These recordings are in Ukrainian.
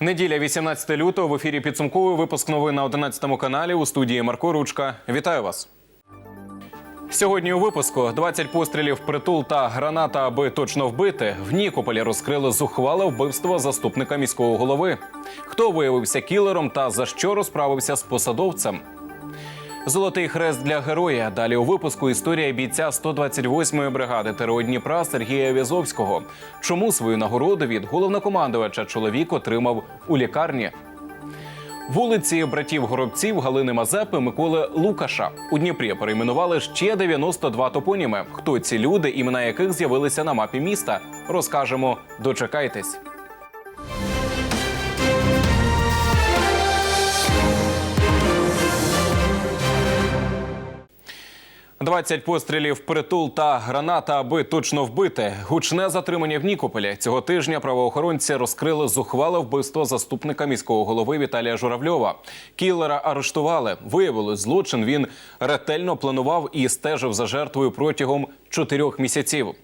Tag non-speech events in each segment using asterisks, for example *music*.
Неділя, 18 лютого. В ефірі підсумковий випуск новин на 11 каналі у студії Марко Ручка. Вітаю вас. Сьогодні у випуску 20 пострілів притул та граната, аби точно вбити. В Нікополі розкрили зухвале вбивство заступника міського голови. Хто виявився кілером та за що розправився з посадовцем? Золотий хрест для героя. Далі у випуску історія бійця 128-ї бригади ТРО Дніпра Сергія В'язовського. Чому свою нагороду від головнокомандувача чоловік отримав у лікарні? Вулиці братів Горобців Галини Мазепи Миколи Лукаша у Дніпрі перейменували ще 92 топоніми. Хто ці люди, імена яких з'явилися на мапі міста? Розкажемо. Дочекайтесь. 20 пострілів притул та граната, аби точно вбити. Гучне затримання в Нікополі. Цього тижня правоохоронці розкрили зухвале вбивство заступника міського голови Віталія Журавльова. Кілера арештували. Виявилось, злочин він ретельно планував і стежив за жертвою протягом чотирьох місяців.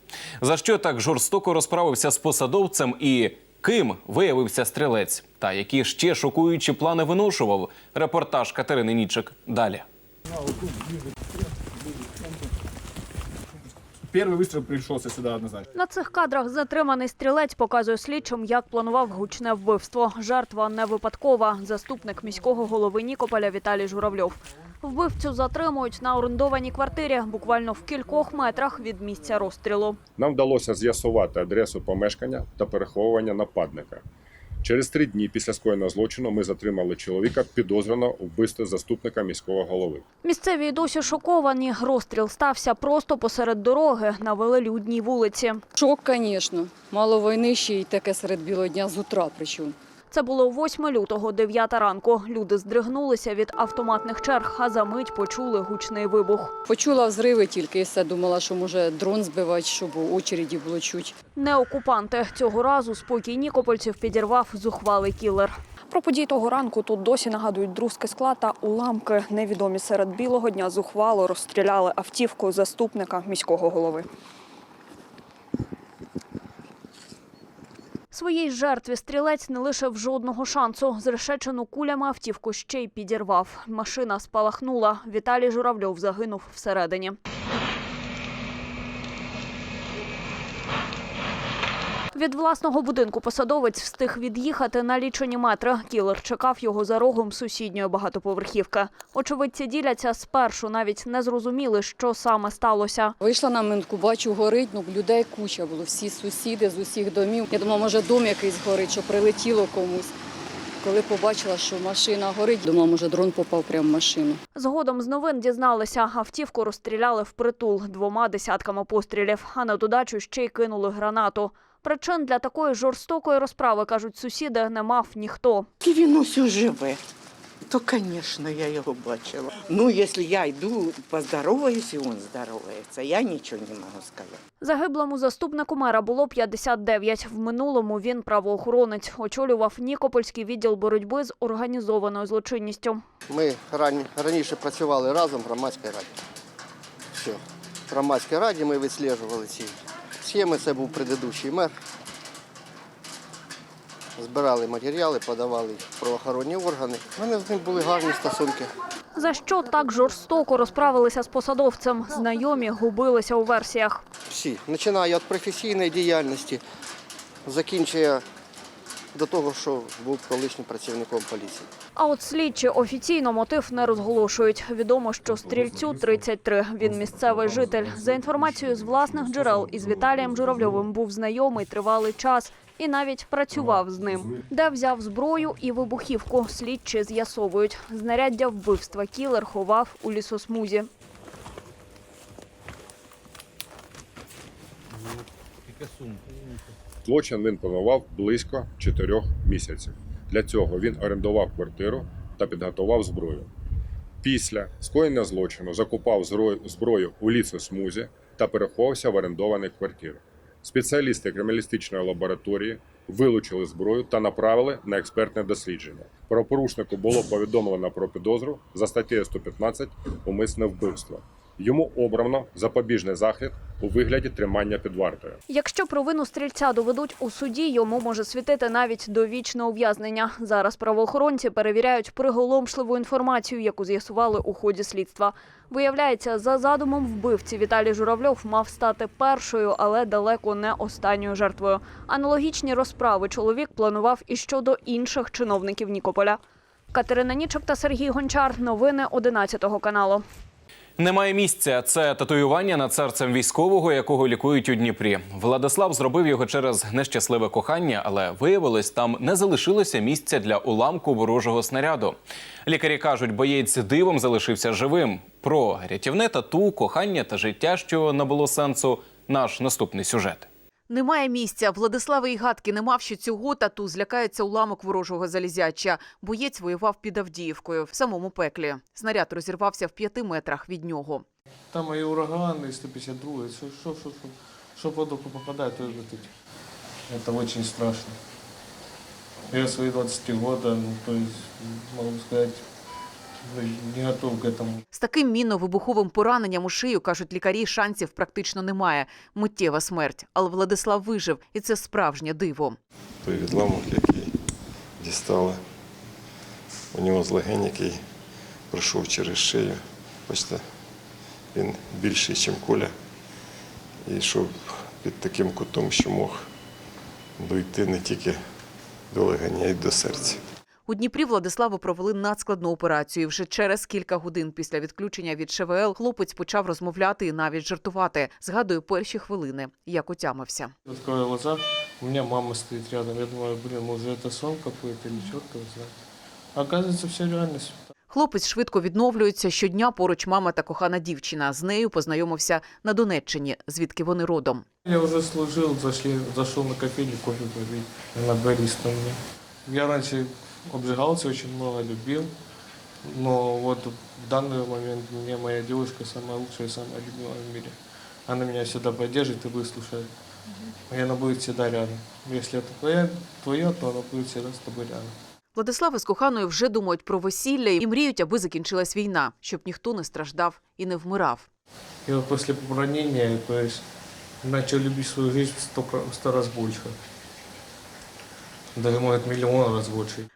За що так жорстоко розправився з посадовцем і ким виявився стрілець? Та які ще шокуючі плани виношував? Репортаж Катерини Нічик далі. Первый выстрел пришелся сюда однозначно. На цих кадрах затриманий стрілець показує слідчим, як планував гучне вбивство. Жертва не випадкова. Заступник міського голови Нікополя Віталій Журавльов. Вбивцю затримують на орендованій квартирі, буквально в кількох метрах від місця розстрілу. Нам вдалося з'ясувати адресу помешкання та переховування нападника. Через три дні після скоєного злочину ми затримали чоловіка підозрюваного у вбивстві заступника міського голови. Місцеві й досі шоковані. Розстріл стався просто посеред дороги на велелюдній вулиці. Шок, звісно. Мало війни ще й таке серед білого дня з утра причому. Це було 8 лютого, 9 ранку. Люди здригнулися від автоматних черг, а за мить почули гучний вибух. Почула взриви тільки і все думала, що може дрон збивати, щоб у очереді було чуть. Не окупанти цього разу спокій нікопольців підірвав зухвалий кілер. Про події того ранку тут досі нагадують друзки скла та уламки. Невідомі серед білого дня зухвало розстріляли автівку заступника міського голови. Своїй жертві стрілець не лишив жодного шансу. Зрешечену кулями автівку ще й підірвав. Машина спалахнула. Віталій Журавльов загинув всередині. Від власного будинку посадовець встиг від'їхати на лічені метри. Кілер чекав його за рогом сусідньої багатоповерхівки. Очевидці діляться спершу, навіть не зрозуміли, що саме сталося. Вийшла на минку, бачу, горить, ну людей куча було, всі сусіди з усіх домів. Я думала, може дом якийсь горить, що прилетіло комусь. Коли побачила, що машина горить, думала, може дрон попав прямо в машину. Згодом з новин дізналися, автівку розстріляли впритул двома десятками пострілів, а на додачу ще й кинули гранату. Причин для такої жорстокої розправи, кажуть сусіди, не мав ніхто. Він усю живе. То, звісно, я його бачила. Ну, якщо я йду, поздороваюсь, і він здоровається, я нічого не можу сказати. Загиблому заступнику мера було 59. В минулому він правоохоронець. Очолював Нікопольський відділ боротьби з організованою злочинністю. Ми рані, раніше працювали разом в громадській раді. Все. В громадській раді ми відслежували ці схеми, це був предыдущий мер. Збирали матеріали, подавали їх в правоохоронні органи. У мене з ним були гарні стосунки. За що так жорстоко розправилися з посадовцем? Знайомі губилися у версіях. Всі, починаю від професійної діяльності, закінчує до того, що був колишнім працівником поліції. А от слідчі офіційно мотив не розголошують. Відомо, що стрільцю 33. Він місцевий житель. За інформацією з власних джерел із Віталієм Журавльовим був знайомий тривалий час і навіть працював з ним. Де взяв зброю і вибухівку, слідчі з'ясовують. Знаряддя вбивства кілер ховав у лісосмузі. Злочин він планував близько чотирьох місяців. Для цього він орендував квартиру та підготував зброю. Після скоєння злочину закупав зброю у лісосмузі та переховувався в орендованих квартирах. Спеціалісти криміналістичної лабораторії вилучили зброю та направили на експертне дослідження. Правопорушнику було повідомлено про підозру за статтею 115 умисне вбивство. Йому обрано запобіжний захід у вигляді тримання під вартою. Якщо провину стрільця доведуть у суді, йому може світити навіть довічне ув'язнення. Зараз правоохоронці перевіряють приголомшливу інформацію, яку з'ясували у ході слідства. Виявляється, за задумом вбивці Віталій Журавльов мав стати першою, але далеко не останньою жертвою. Аналогічні розправи чоловік планував і щодо інших чиновників Нікополя. Катерина Нічок та Сергій Гончар. Новини 11 каналу. Немає місця. Це татуювання над серцем військового, якого лікують у Дніпрі. Владислав зробив його через нещасливе кохання, але виявилось, там не залишилося місця для уламку ворожого снаряду. Лікарі кажуть, боєць дивом залишився живим. Про рятівне тату, кохання та життя, що набуло сенсу. Наш наступний сюжет. Немає місця. Владислава і гадки не мав, що цього тату злякається уламок ворожого залізяча. Боєць воював під Авдіївкою в самому пеклі. Снаряд розірвався в п'яти метрах від нього. Там і урагани, і 152, що, що, що, що, що под руку попадає, то і летить. Это очень страшно. Я свои 23 года, ну, то есть, могу сказать, ну, не готов к этому. З таким мінно-вибуховим пораненням у шию, кажуть лікарі, шансів практично немає. Миттєва смерть. Але Владислав вижив, і це справжнє диво. той відламок, який дістали у нього з легень, який пройшов через шию. Бачите, він більший, ніж куля. І йшов під таким кутом, що мог дойти не тільки до легень, а й до серця. У Дніпрі Владиславу провели надскладну операцію. Вже через кілька годин після відключення від ШВЛ хлопець почав розмовляти і навіть жартувати. Згадує перші хвилини, як отямився. Открою глаза, у меня мама стоит рядом. Я думаю, блин, может это сон какой-то знает. А Оказывается, все реальность. Хлопець швидко відновлюється. Щодня поруч мама та кохана дівчина. З нею познайомився на Донеччині, звідки вони родом. Я уже служил, зашли, зашел на кофейню кофе попить. Она бариста у. Я раньше обжигался, очень много любил. Но вот в данный момент мне моя девушка самая лучшая и самая любимая в мире. Она меня всегда поддержит и выслушает. И она будет всегда рядом. Если это твоя, твое, то она будет всегда с тобой рядом. Владислав із коханою вже думають про весілля і мріють, аби закінчилась війна, щоб ніхто не страждав і не вмирав. И вот после ранения, то есть, начал любить свою жизнь в сто, кра- в сто раз больше. Может, миллион раз.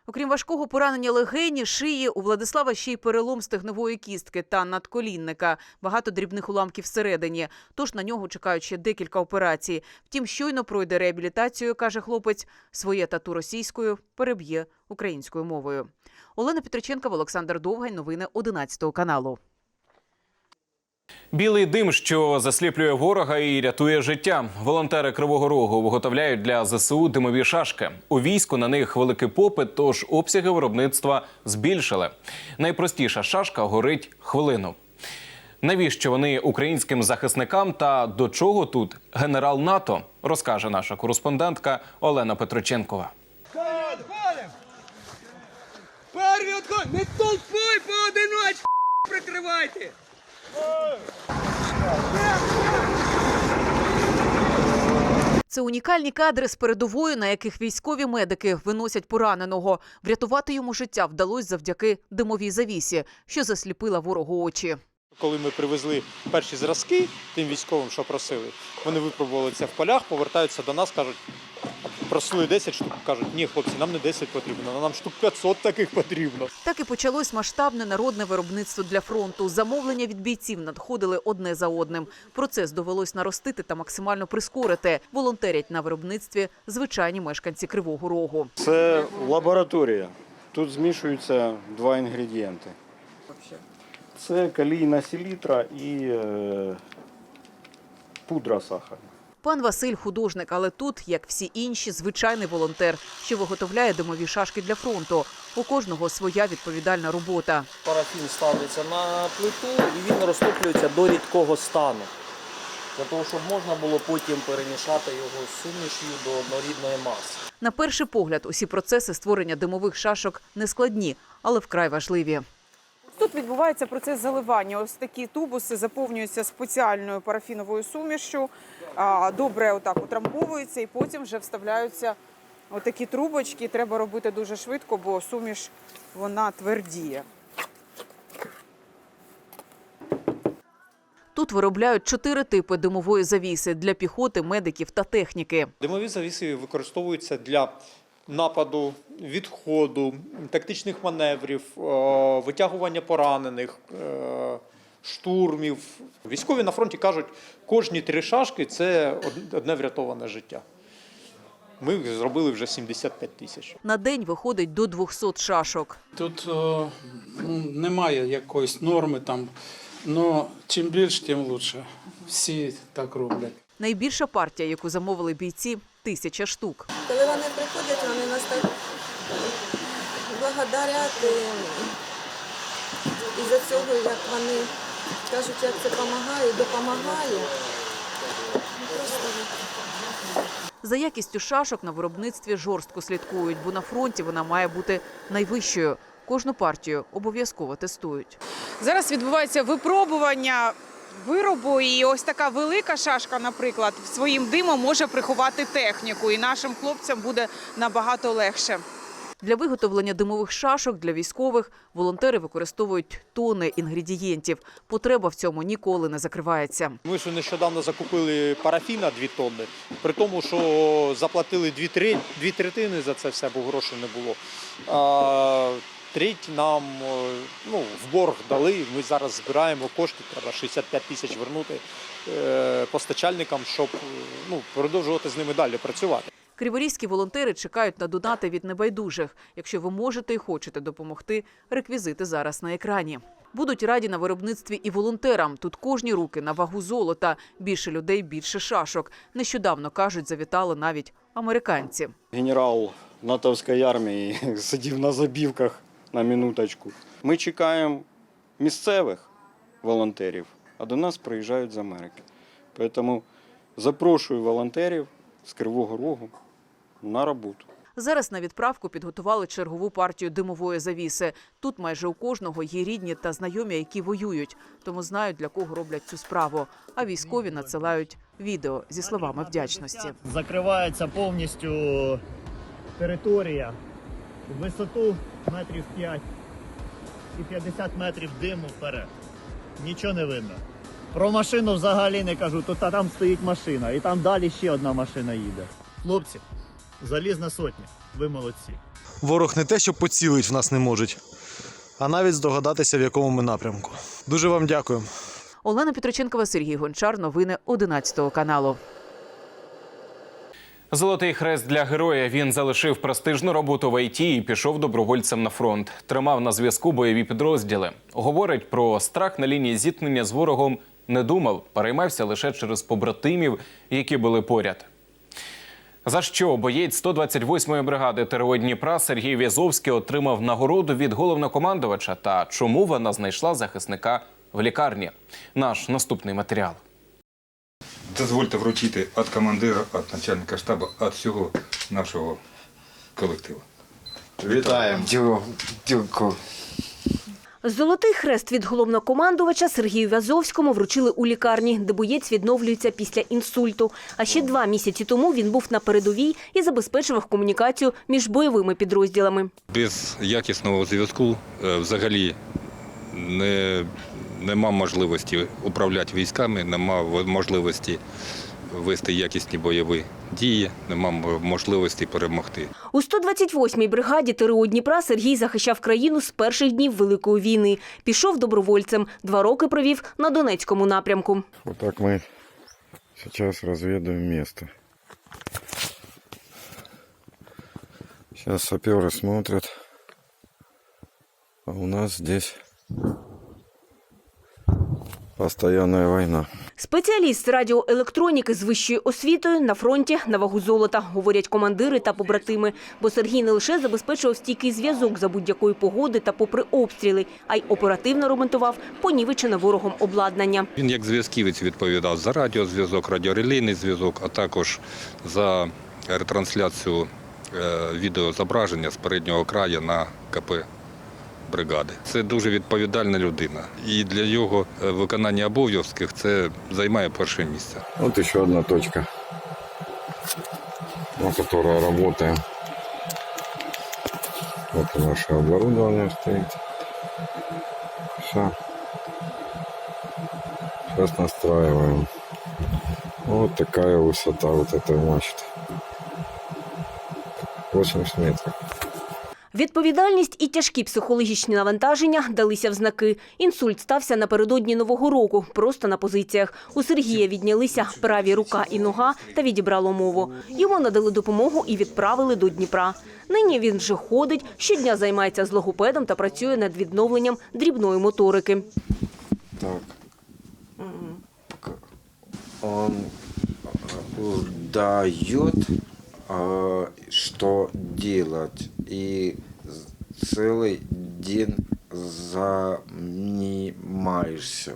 Окрім важкого поранення легені, шиї, у Владислава ще й перелом стегнової кістки та надколінника, багато дрібних уламків всередині. Тож на нього чекають ще декілька операцій. Втім, щойно пройде реабілітацію, каже хлопець, своє тату російською переб'є українською мовою. Олена Петриченкова, Олександр Довгань. Новини 11 каналу. Білий дим, що засліплює ворога і рятує життя. Волонтери Кривого Рогу виготовляють для ЗСУ димові шашки. У війську на них великий попит, тож обсяги виробництва збільшили. Найпростіша шашка горить хвилину. Навіщо вони українським захисникам та до чого тут генерал НАТО, розкаже наша кореспондентка Олена Петроченкова. Не толпой поодиночку *laughs* прикривайте! Це унікальні кадри з передової, на яких військові медики виносять пораненого. Врятувати йому життя вдалося завдяки димовій завісі, що засліпила ворогу очі. Коли ми привезли перші зразки тим військовим, що просили, вони випробували це в полях, повертаються до нас, кажуть, просили 10 штук, кажуть, ні, хлопці, нам не 10 потрібно, нам штук 500 таких потрібно. Так і почалось масштабне народне виробництво для фронту. Замовлення від бійців надходили одне за одним. Процес довелось наростити та максимально прискорити. Волонтерять на виробництві звичайні мешканці Кривого Рогу. Це лабораторія. Тут змішуються два інгредієнти. Це калійна селітра і е, пудра сахарна. Пан Василь художник, але тут, як всі інші, звичайний волонтер, що виготовляє димові шашки для фронту. У кожного своя відповідальна робота. Парафін ставиться на плиту і він розтоплюється до рідкого стану. Для того, щоб можна було потім перемішати його з сумішю до однорідної маси. На перший погляд, усі процеси створення димових шашок не складні, але вкрай важливі. Тут відбувається процес заливання. Ось такі тубуси заповнюються спеціальною парафіновою сумішю, добре отак утрамбовуються і потім вже вставляються отакі трубочки. Треба робити дуже швидко, бо суміш вона твердіє. Тут виробляють чотири типи димової завіси для піхоти, медиків та техніки. Димові завіси використовуються для нападу, відходу, тактичних маневрів, е, витягування поранених, е, штурмів. Військові на фронті кажуть, кожні три шашки це одне врятоване життя. Ми їх зробили вже 75 тисяч. На день виходить до 200 шашок. Тут о, ну, немає якоїсь норми там. Ну, чим більше, тим краще. Всі так роблять. Найбільша партія, яку замовили бійці тисяча штук. Коли вони приходять, вони нас так благодарять і, і за цього, як вони кажуть, як це допомагає, допомагає. За якістю шашок на виробництві жорстко слідкують, бо на фронті вона має бути найвищою. Кожну партію обов'язково тестують. Зараз відбувається випробування виробу, і ось така велика шашка, наприклад, своїм димом може приховати техніку, і нашим хлопцям буде набагато легше. Для виготовлення димових шашок для військових волонтери використовують тони інгредієнтів. Потреба в цьому ніколи не закривається. Ми ж нещодавно закупили парафіна 2 тонни, при тому, що заплатили дві, три, дві третини за це все, бо грошей не було. А, треть нам е, ну, в борг дали. Ми зараз збираємо кошти, треба 65 тисяч вернути е, постачальникам, щоб е, ну, продовжувати з ними далі працювати. Криворізькі волонтери чекають на донати від небайдужих. Якщо ви можете і хочете допомогти, реквізити зараз на екрані. Будуть раді на виробництві і волонтерам. Тут кожні руки на вагу золота. Більше людей, більше шашок. Нещодавно кажуть, завітали навіть американці. Генерал натовської армії *laughs* сидів на забівках на минуточку. Ми чекаємо місцевих волонтерів, а до нас приїжджають з Америки. Тому запрошую волонтерів з Кривого Рогу на роботу. Зараз на відправку підготували чергову партію димової завіси. Тут майже у кожного є рідні та знайомі, які воюють, тому знають для кого роблять цю справу. А військові надсилають відео зі словами вдячності. Закривається повністю територія висоту метрів 5 і 50 метрів диму вперед. Нічого не видно. Про машину взагалі не кажу, тут а там стоїть машина, і там далі ще одна машина їде. Хлопці, залізна сотня, ви молодці. Ворог не те, що поцілить в нас не можуть, а навіть здогадатися, в якому ми напрямку. Дуже вам дякую. Олена Петроченкова, Сергій Гончар. Новини 11 каналу. Золотий хрест для героя. Він залишив престижну роботу в ІТ і пішов добровольцем на фронт. Тримав на зв'язку бойові підрозділи. Говорить про страх на лінії зіткнення з ворогом. Не думав, переймався лише через побратимів, які були поряд. За що боєць 128-ї бригади ТРО Дніпра Сергій В'язовський отримав нагороду від головнокомандувача та чому вона знайшла захисника в лікарні? Наш наступний матеріал. Дозвольте вручити від командира, від начальника штабу, від всього нашого колективу. Вітаємо. Дякую. Золотий хрест від головнокомандувача Сергію Вязовському вручили у лікарні, де боєць відновлюється після інсульту. А ще два місяці тому він був на передовій і забезпечував комунікацію між бойовими підрозділами. Без якісного зв'язку е, взагалі не, нема можливості управляти військами, нема можливості вести якісні бойові дії, нема можливості перемогти. У 128-й бригаді ТРО Дніпра Сергій захищав країну з перших днів Великої війни. Пішов добровольцем. Два роки провів на Донецькому напрямку. Вот так мы сейчас разведаем место. Сейчас саперы смотрят. А у нас здесь постоянная война. Спеціаліст радіоелектроніки з вищою освітою на фронті на вагу золота, говорять командири та побратими. Бо Сергій не лише забезпечував стійкий зв'язок за будь-якої погоди та попри обстріли, а й оперативно ремонтував понівечене ворогом обладнання. Він як зв'язківець відповідав за радіозв'язок, радіорелейний зв'язок, а також за ретрансляцію е, відеозображення з переднього краю на КП бригади. Це дуже відповідальна людина. І для його е, виконання обов'язків це займає перше місце. Вот еще одна точка, на которой работаем. Вот и наше оборудование стоит. Все. Сейчас настраиваем. Вот такая высота вот этой мачты. 80 метров. Відповідальність і тяжкі психологічні навантаження далися в знаки. Інсульт стався напередодні нового року, просто на позиціях. У Сергія віднялися праві рука і нога та відібрало мову. Йому надали допомогу і відправили до Дніпра. Нині він вже ходить, щодня займається з логопедом та працює над відновленням дрібної моторики. Так. Он э, дает, э, что делать, и целый день занимаешься.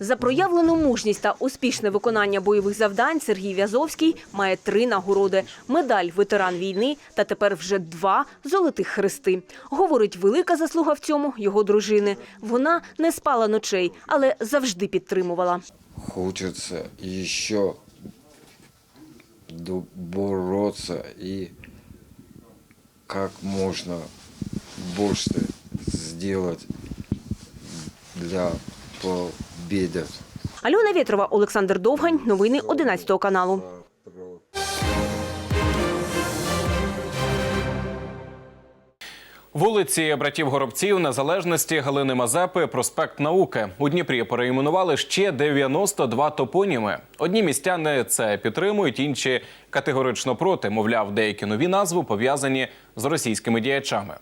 За проявлену мужність та успішне виконання бойових завдань Сергій В'язовський має три нагороди: медаль ветеран війни та тепер вже два золотих хрести. Говорить, велика заслуга в цьому його дружини. Вона не спала ночей, але завжди підтримувала. Хочется еще до- бороться и как можно больше сделать для победы. Альона Вєтрова, Олександр Довгань. Новини 11 каналу. Вулиці братів Горобців, Незалежності, Галини Мазепи, проспект Науки. У Дніпрі перейменували ще 92 топоніми. Одні містяни це підтримують, інші категорично проти. Мовляв, деякі нові назви пов'язані з російськими діячами.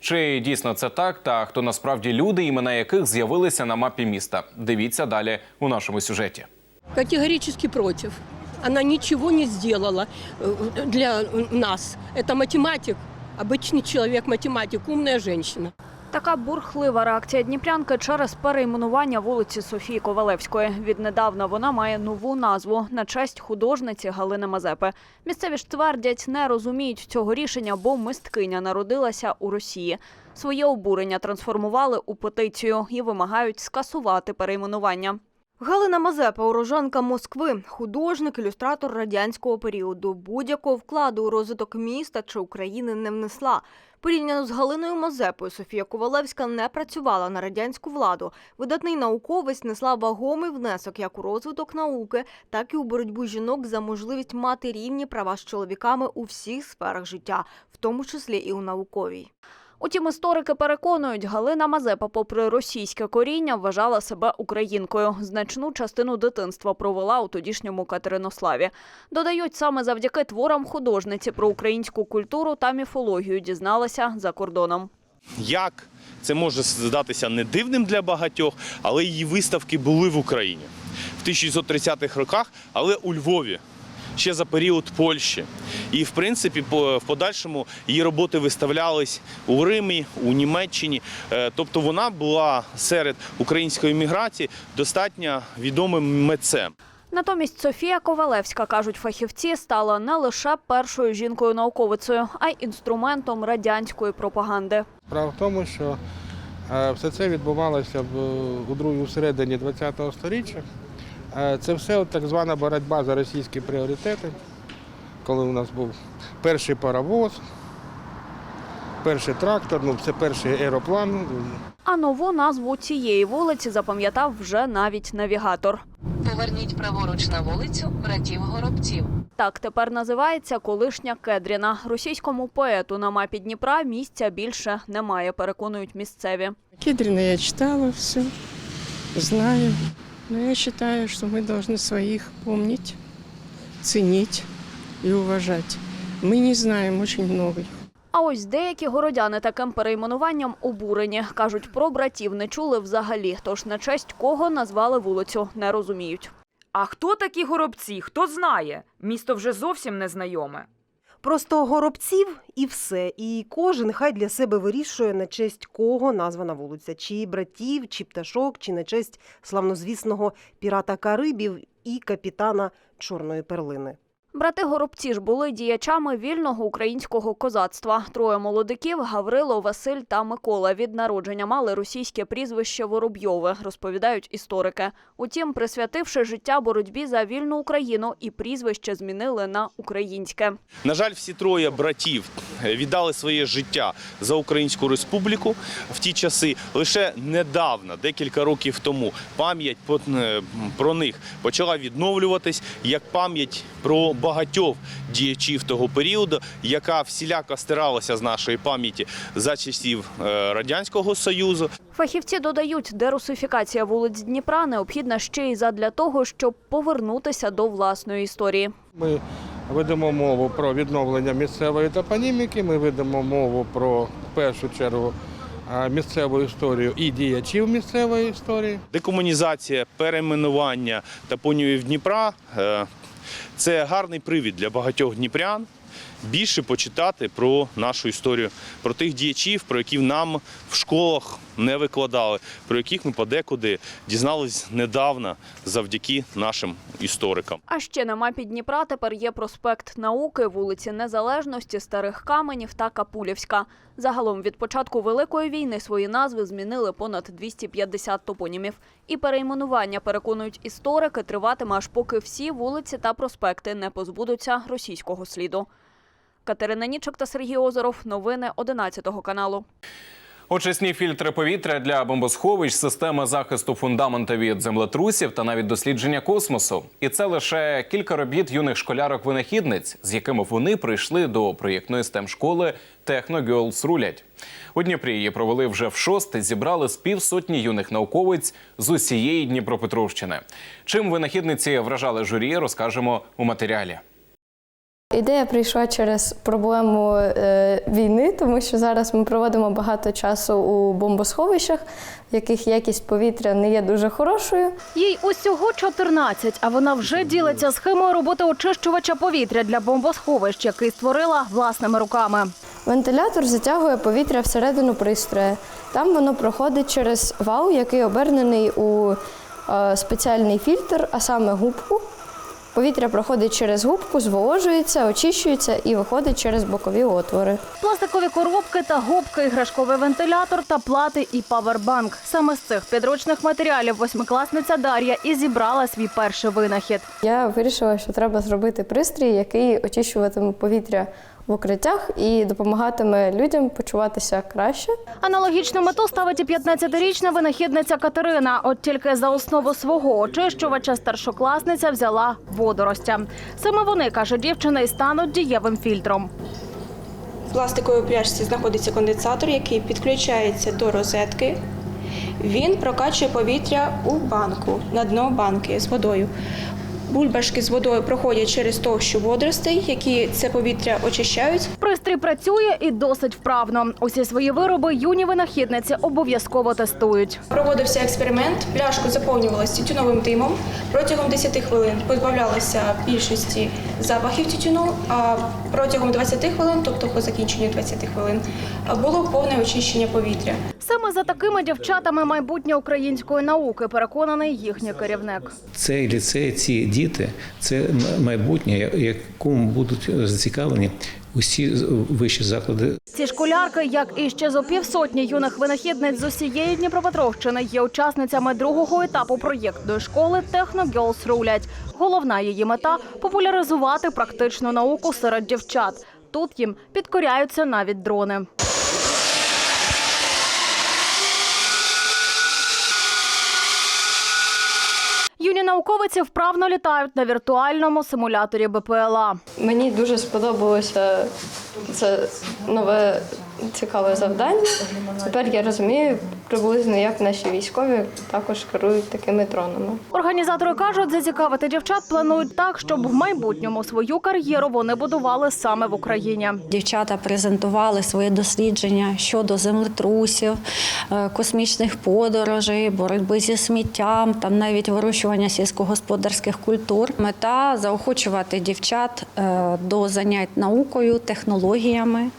Чи дійсно це так? Та хто насправді люди, імена яких з'явилися на мапі міста? Дивіться далі у нашому сюжеті. Категорически против. Она ничего не сделала э, для нас. Это математик, обычный человек, математик, умная женщина. Така бурхлива реакція дніпрянки через перейменування вулиці Софії Ковалевської. Віднедавна вона має нову назву на честь художниці Галини Мазепи. Місцеві ж твердять, не розуміють цього рішення, бо мисткиня народилася у Росії. Своє обурення трансформували у петицію і вимагають скасувати перейменування. Галина Мазепа, уроженка Москви, художник, ілюстратор радянського періоду. Будь-якого вкладу у розвиток міста чи України не внесла. Порівняно з Галиною Мазепою, Софія Ковалевська не працювала на радянську владу. Видатний науковець несла вагомий внесок як у розвиток науки, так і у боротьбу жінок за можливість мати рівні права з чоловіками у всіх сферах життя, в тому числі і у науковій. Утім, історики переконують, Галина Мазепа, попри російське коріння, вважала себе українкою. Значну частину дитинства провела у тодішньому Катеринославі. Додають, саме завдяки творам художниці про українську культуру та міфологію дізналася за кордоном. Як це може здатися не дивним для багатьох, але її виставки були в Україні в 1930-х роках, але у Львові. Ще за період Польщі, і в принципі, по- в подальшому її роботи виставлялись у Римі, у Німеччині. Е, Тобто вона була серед української міграції достатньо відомим митцем. Натомість Софія Ковалевська, кажуть фахівці, стала не лише першою жінкою-науковицею, а й інструментом радянської пропаганди. Справа в тому, що е, все це відбувалося в, у другій середині ХХ століття. Е, Це все от так звана боротьба за російські пріоритети, коли у нас був перший паровоз, перший трактор, ну це перший аероплан. А нову назву цієї вулиці запам'ятав вже навіть навігатор. Поверніть праворуч на вулицю братів Горобців. Так тепер називається колишня Кедріна. Російському поету на мапі Дніпра місця більше немає, переконують місцеві. Кедрина я читала все, знаю. Но я считаю, что мы должны своих помнить, ценить и уважать. Мы не знаем очень много. А ось деякі городяни таким перейменуванням обурені. Кажуть, про братів не чули взагалі, тож на честь кого назвали вулицю, не розуміють. А хто такі горобці? Хто знає? Місто вже зовсім незнайоме. Просто горобців і все. І кожен хай для себе вирішує, на честь кого названа вулиця. Чи братів, чи пташок, чи на честь славнозвісного пірата Карибів і капітана Чорної перлини. Брати Горобці ж були діячами вільного українського козацтва. Троє молодиків Гаврило, Василь та Микола від народження мали російське прізвище Воробйове, розповідають історики. Утім, присвятивши життя боротьбі за вільну Україну, і прізвище змінили на українське. На жаль, всі троє братів віддали своє життя за Українську республіку в ті часи. Лише недавно, декілька років тому, пам'ять е, про них почала відновлюватись як пам'ять про багатьох діячів того періоду, яка всіляко стиралася з нашої пам'яті за часів е, Радянського Союзу. Фахівці додають, дерусифікація вулиць Дніпра необхідна ще й задля того, щоб повернутися до власної історії. Ми ведемо мову про відновлення місцевої топоніміки, ми ведемо мову про в першу чергу місцеву історію і діячів місцевої історії. Декомунізація, перейменування топонімів Дніпра е, це гарний привід для багатьох дніпрян більше почитати про нашу історію, про тих діячів, про яких нам в школах не викладали, про яких ми подекуди дізнались недавно завдяки нашим історикам. А ще на мапі Дніпра тепер є проспект Науки, вулиці Незалежності, Старих Каменів та Капулівська. Загалом від початку Великої війни свої назви змінили понад 250 топонімів. І перейменування, переконують історики, триватиме аж поки всі вулиці та проспекти не позбудуться російського сліду. Катерина Нічок та Сергій Озеров. Новини 11 каналу. Очисні фільтри повітря для бомбосховищ, система захисту фундамента від землетрусів та навіть дослідження космосу. І це лише кілька робіт юних школярок-винахідниць, з якими вони прийшли до проєктної stem школи Техногьолс рулять. У Дніпрі її провели вже в шосте. Зібрали з півсотні юних науковиць з усієї Дніпропетровщини. Чим винахідниці вражали журі, розкажемо у матеріалі. Ідея прийшла через проблему е, війни, тому що зараз ми проводимо багато часу у бомбосховищах, в яких якість повітря не є дуже хорошою. Їй усього 14, а вона вже ділиться схемою роботи очищувача повітря для бомбосховищ, який створила власними руками. Вентилятор затягує повітря всередину пристрою. Там воно проходить через вал, який обернений у е, спеціальний фільтр, а саме губку. Повітря проходить через губку, зволожується, очищується і виходить через бокові отвори. Пластикові коробки та губки, іграшковий вентилятор та плати і павербанк. Саме з цих підручних матеріалів восьмикласниця Дар'я і зібрала свій перший винахід. Я вирішила, що треба зробити пристрій, який очищуватиме повітря в укриттях і допомагатиме людям почуватися краще. Аналогічну мету ставить і 15-річна винахідниця Катерина. От тільки за основу свого очищувача старшокласниця взяла водоростя. Саме вони, каже дівчина, і стануть дієвим фільтром. В пластиковій пляшці знаходиться конденсатор, який підключається до розетки. Він прокачує повітря у банку на дно банки з водою. Бульбашки з водою проходять через товщу водоростей, які це повітря очищають. Пристрій працює і досить вправно. Усі свої вироби юні винахідниці обов'язково тестують. Проводився експеримент, пляшку заповнювалася тютюновим димом. Протягом 10 хвилин позбавлялися більшості запахів тютюну, а протягом 20 хвилин, тобто по закінченню 20 хвилин, було повне очищення повітря. Саме за такими дівчатами майбутнє української науки, переконаний їхній керівник. Цей ліцей, ці діти це майбутнє, якому будуть зацікавлені усі вищі заклади. Ці школярки, як і ще зо півсотні юних винахідниць з усієї Дніпропетровщини, є учасницями другого етапу проєктної школи «Техногьолс рулять. Головна її мета популяризувати практичну науку серед дівчат. Тут їм підкоряються навіть дрони. Юні науковиці вправно літають на віртуальному симуляторі БПЛА. Мені дуже сподобалося це нове цікаве завдання. Тепер я розумію приблизно, як наші військові також керують такими дронами. Організатори кажуть, зацікавити дівчат планують так, щоб в майбутньому свою кар'єру вони будували саме в Україні. Дівчата презентували свої дослідження щодо землетрусів, е, космічних подорожей, боротьби зі сміттям, там навіть вирощування сільськогосподарських культур. Мета заохочувати дівчат е, до занять наукою, технологіями,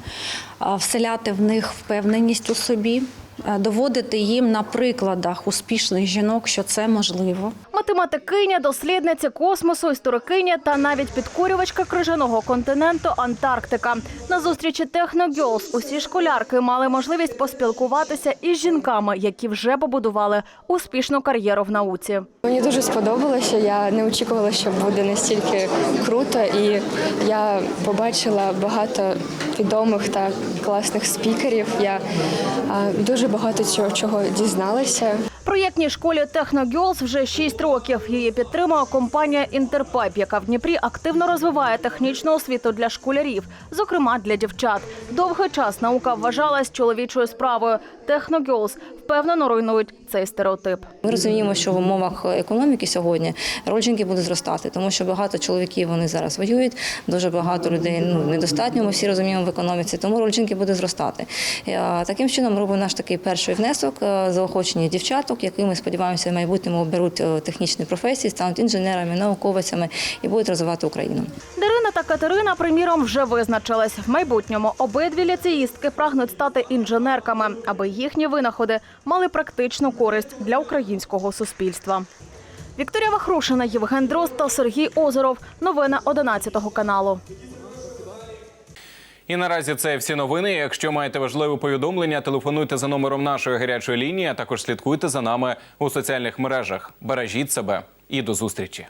вселяти в них впевненість у собі. Е, доводити їм на прикладах успішних жінок, що це можливо. Математикиня, дослідниця космосу, історикиня та навіть підкорювачка крижаного континенту Антарктика. На зустрічі Техногьолс усі школярки мали можливість поспілкуватися із жінками, які вже побудували успішну кар'єру в науці. Мені дуже сподобалося. Я не очікувала, що буде настільки круто, і я побачила багато відомих та класних спікерів. Я а, дуже багато чого чого дізналася. Проєктній школі Техногьолс вже 6 років. Її підтримує компанія Інтерпайп, яка в Дніпрі активно розвиває технічну освіту для школярів, зокрема для дівчат. Довгий час наука вважалась чоловічою справою. Техногьолс впевнено руйнують цей стереотип. Ми розуміємо, що в умовах економіки сьогодні роль жінки буде зростати, тому що багато чоловіків вони зараз воюють, дуже багато людей ну недостатньо. Ми всі розуміємо в економіці, тому роль жінки буде зростати. Е, Таким чином робимо наш такий перший внесок е, заохочення дівчаток, які ми сподіваємося в майбутньому оберуть е, технічні професії, стануть інженерами, науковицями і будуть розвивати Україну. Дарина та Катерина, приміром, вже визначились. В майбутньому обидві ліцеїстки прагнуть стати інженерками, аби їхні винаходи мали практичну користь для українського суспільства. Вікторія Вахрушина, Євген Дрозд та Сергій Озеров. Новини 11 каналу. І наразі це всі новини. Якщо маєте важливе повідомлення, телефонуйте за номером нашої гарячої лінії, а також слідкуйте за нами у соціальних мережах. Бережіть себе і до зустрічі.